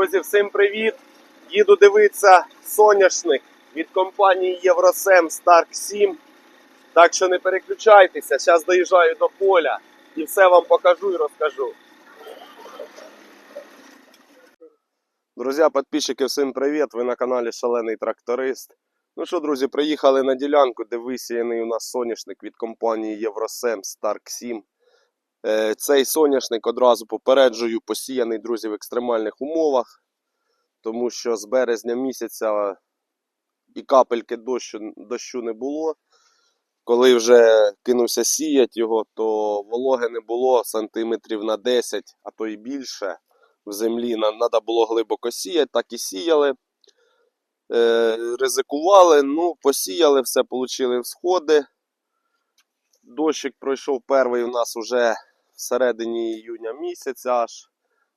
Друзі, всім привіт! Їду дивитися соняшник від компанії Євросем Stark 7. Так що не переключайтеся, зараз доїжджаю до поля і все вам покажу і розкажу. Друзі, підписчики, всім привіт! Ви на каналі Шалений Тракторист. Ну що, друзі, приїхали на ділянку, де висіяний у нас соняшник від компанії Євросем Stark 7. Е, Цей соняшник одразу попереджую, посіяний, друзі, в екстремальних умовах, тому що з березня місяця і капельки дощу, дощу не було. Коли вже кинувся сіяти його, то вологи не було сантиметрів на 10, а то й більше. В землі Нам треба було глибоко сіяти, так і сіяли. Е, ризикували, ну, посіяли, все отримали всходи. Дощик пройшов перший у нас уже середині іюня місяця аж.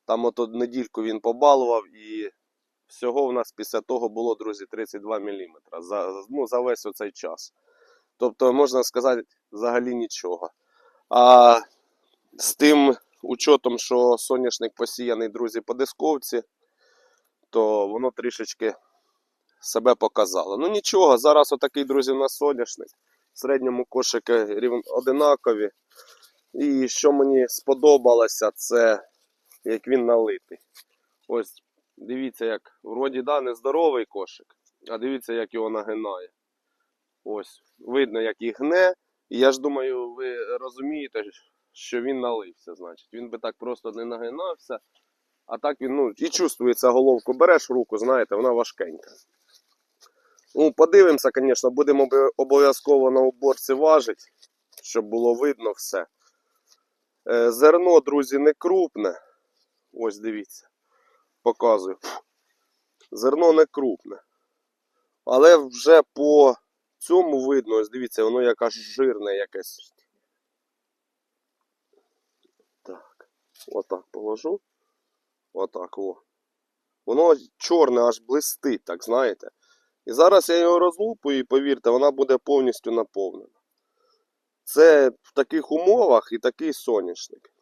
Там от недільку він побалував і всього в нас після того було, друзі, 32 мм за, ну, за весь оцей час. Тобто, можна сказати, взагалі нічого. А з тим учетом, що соняшник посіяний, друзі, по дисковці, то воно трішечки себе показало. Ну нічого, зараз отакий, друзі, у нас соняшник. В середньому кошики рівно одинакові. І що мені сподобалося, це як він налитий. Ось дивіться, як вроді да, не здоровий кошик, а дивіться, як його нагинає. Ось, видно, як і гне. І я ж думаю, ви розумієте, що він налився. Значить, він би так просто не нагинався. А так він, ну, і чувствується головку. Береш руку, знаєте, вона важкенька. Ну, подивимося, звісно, будемо обов'язково на уборці важити, щоб було видно все. Е, Зерно, друзі, не крупне. Ось дивіться. Показую. Зерно не крупне. Але вже по цьому видно, ось дивіться, воно якась жирне якесь. Так. Отак положу. Отак, о. Воно чорне аж блистить, так знаєте. І зараз я його розлупую, і повірте, вона буде повністю наповнена. Це в таких умовах і такий соняшник.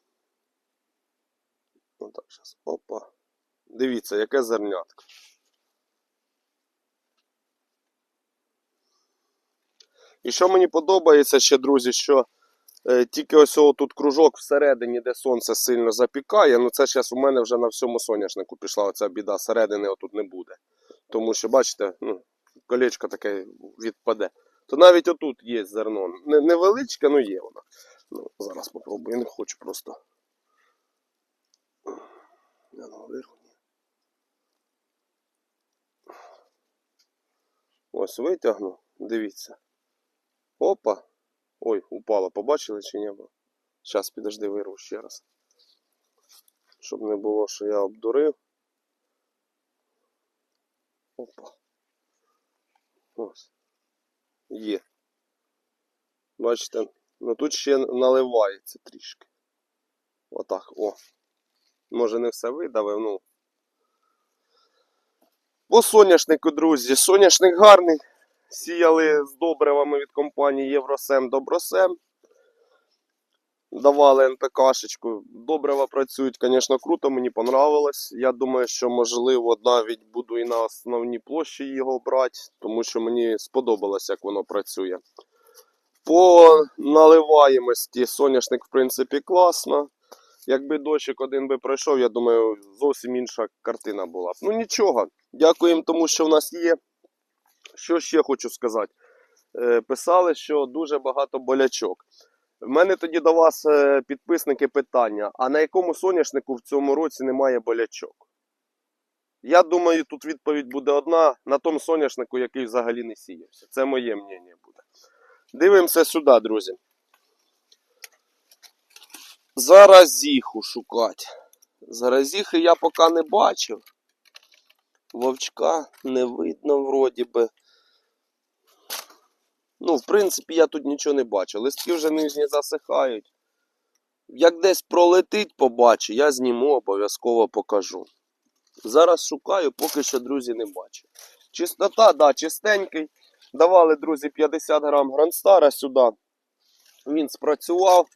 Отак зараз. Опа. Дивіться, яке зернятко. І що мені подобається ще, друзі, що е, тільки ось тут кружок всередині, де сонце сильно запікає. Ну це зараз у мене вже на всьому соняшнику пішла оця біда. Середини отут не буде. Тому що, бачите, ну, колечко таке відпаде. То навіть отут є зерно. Невеличке, але є воно. Ну, зараз попробую, я не хочу просто. Я. Ось витягну, дивіться. Опа. Ой, упало, побачили чи ні? Зараз підожди, вирву ще раз. Щоб не було, що я обдурив. Опа. Ось. Є. Бачите, ну тут ще наливається трішки. Отак, о. Може не все видавив, ну. По соняшнику, друзі. Соняшник гарний. Сіяли з добривами від компанії Євросем Добросем. Давали НПКшечку. Добрива працюють, звісно, круто, мені понравилось. Я думаю, що можливо навіть буду і на основній площі його брати, тому що мені сподобалось, як воно працює. По наливаємості соняшник, в принципі, класно. Якби дощик один би пройшов, я думаю, зовсім інша картина була. Ну нічого, дякуємо тому, що в нас є. Що ще хочу сказати? Е, Писали, що дуже багато болячок. В мене тоді до вас, е, підписники, питання: а на якому соняшнику в цьому році немає болячок? Я думаю, тут відповідь буде одна: на тому соняшнику, який взагалі не сіявся. Це моє мнення буде. Дивимося сюди, друзі. Заразіху шукати. Заразіхи я поки не бачив. Вовчка не видно вроді би. Ну, в принципі, я тут нічого не бачу. Листки вже нижні засихають. Як десь пролетить, побачу, я зніму, обов'язково покажу. Зараз шукаю, поки що, друзі, не бачу. Чистота, да, чистенький. Давали, друзі, 50 грам гранстара сюди. Він спрацював,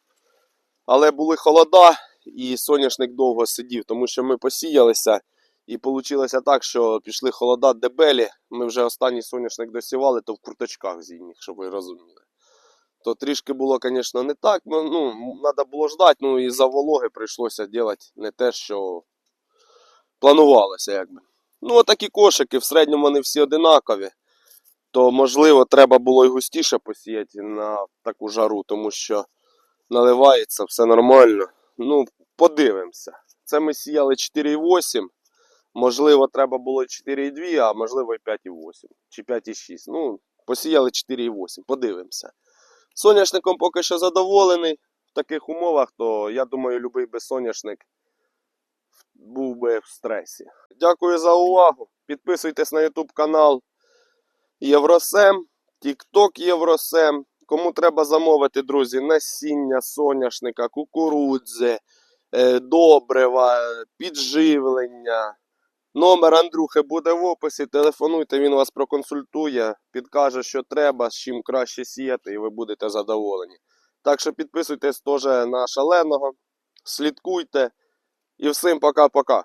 але були холода, і соняшник довго сидів, тому що ми посіялися І вийшло так, що пішли холода дебелі. Ми вже останній соняшник досівали, то в курточках зимніх, щоб ви розуміли. То трішки було, звісно, не так. Ну, ну, треба було ждати, ну і за вологи прийшлося робити не те, що планувалося, якби. Ну, отакі кошики, в середньому вони всі одинакові. То, можливо, треба було і густіше посіяти на таку жару, тому що наливається, все нормально. Ну, подивимося. Це ми сіяли 4,8. Можливо, треба було 4,2, а можливо і 5,8 чи 5,6. Ну, посіяли 4,8. Подивимося. Соняшником поки що задоволений в таких умовах, то я думаю, любий би соняшник був би в стресі. Дякую за увагу. Підписуйтесь на YouTube канал Євросем, TikTok Євросем. Кому треба замовити, друзі, насіння соняшника, кукурудзи, е, добрива, підживлення. Номер Андрюхи буде в описі. Телефонуйте, він вас проконсультує, підкаже, що треба, з чим краще сіяти, і ви будете задоволені. Так що підписуйтесь теж на шаленого, слідкуйте. І всім пока-пока.